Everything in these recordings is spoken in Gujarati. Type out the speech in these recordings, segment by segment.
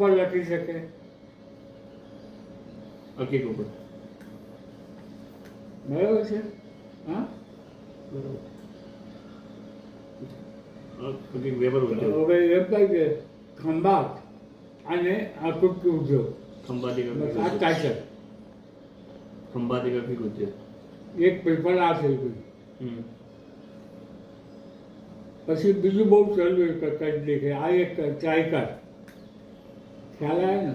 પર લખી શકે. હકીક ઉપર બરાબર છે? હા? ખંભાત. અને ઉદ્યોગ. ખંભાતી કાચર ખંભાતી ઉદ્યોગ. એક પેપર આ થઈ ગયું. પછી બીજું બહુ ચાલુ એક દેખે આ એક ચાયકર. ખ્યાલ આવે ને?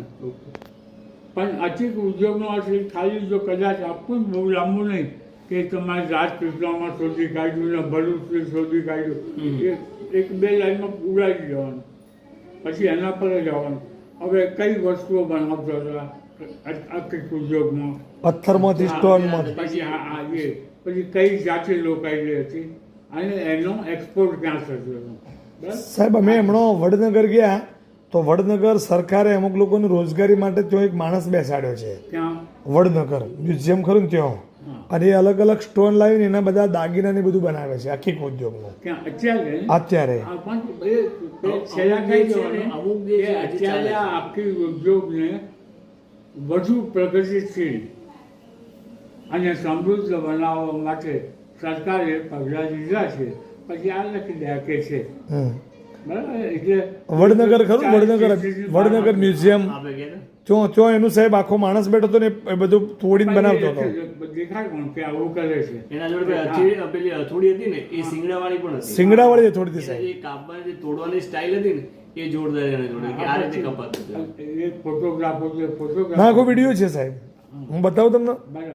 પણ અચિત ઉદ્યોગનો અર્થ એ ખાલી જો કદાચ આપવું જ બહુ લાંબુ નહીં કે તમારે રાજપીપળામાં શોધી કાઢ્યું ને ભરૂચથી શોધી કાઢ્યું એક બે લાઈનમાં ઉડાડી દેવાનું. પછી એના પર જ આવવાનું. હવે કઈ વસ્તુઓ બનાવતો હતા આર્થિક ઉદ્યોગમાં? પથ્થરમાંથી સ્ટોનમાંથી પછી હા આ એ. પછી કઈ જાતિ લોકાયેલી હતી? અને એનો એક્સપોર્ટ ક્યાં થતો સાહેબ અમે હમણાં વડનગર ગયા. તો વડનગર સરકારે અમુક લોકોની રોજગારી માટે ત્યાં એક માણસ બેસાડ્યો છે. વડનગર મ્યુઝિયમ ખરું ને ત્યાં. અને એ અલગ અલગ સ્ટોન લાવીને એના બધા દાગીના ને બધું બનાવે છે આખી ઉદ્યોગનું. અત્યારે. આખી ઉદ્યોગને વધુ પ્રગતિશીલ અને સમૃદ્ધ બનાવવા માટે સરકારે પગલાં લીધા છે. પછી આ લખી દે કે છે વડનગર ખરું? વડનગર વડનગર મ્યુઝિયમ. ચો ચો એનું સાહેબ આખો માણસ બેઠો હતો ને એ બધું તોડીને બનાવતો હતો. દેખાય કોણ કે આવું કરે છે. એના જોડે પેલી હથેળી- પેલી હથોડી હતી ને એ સિંગડાવાળી પણ હતી. સિંગડાવાળી થોડી હતી સાહેબ. તોડવાની સ્ટાઇલ હતી ને એ જોરદાર એને જોડે કે આ રીતે કપાતું હતું. ફોટોગ્રાફો ના આખો વીડિયો છે સાહેબ. હું બતાવું તમને.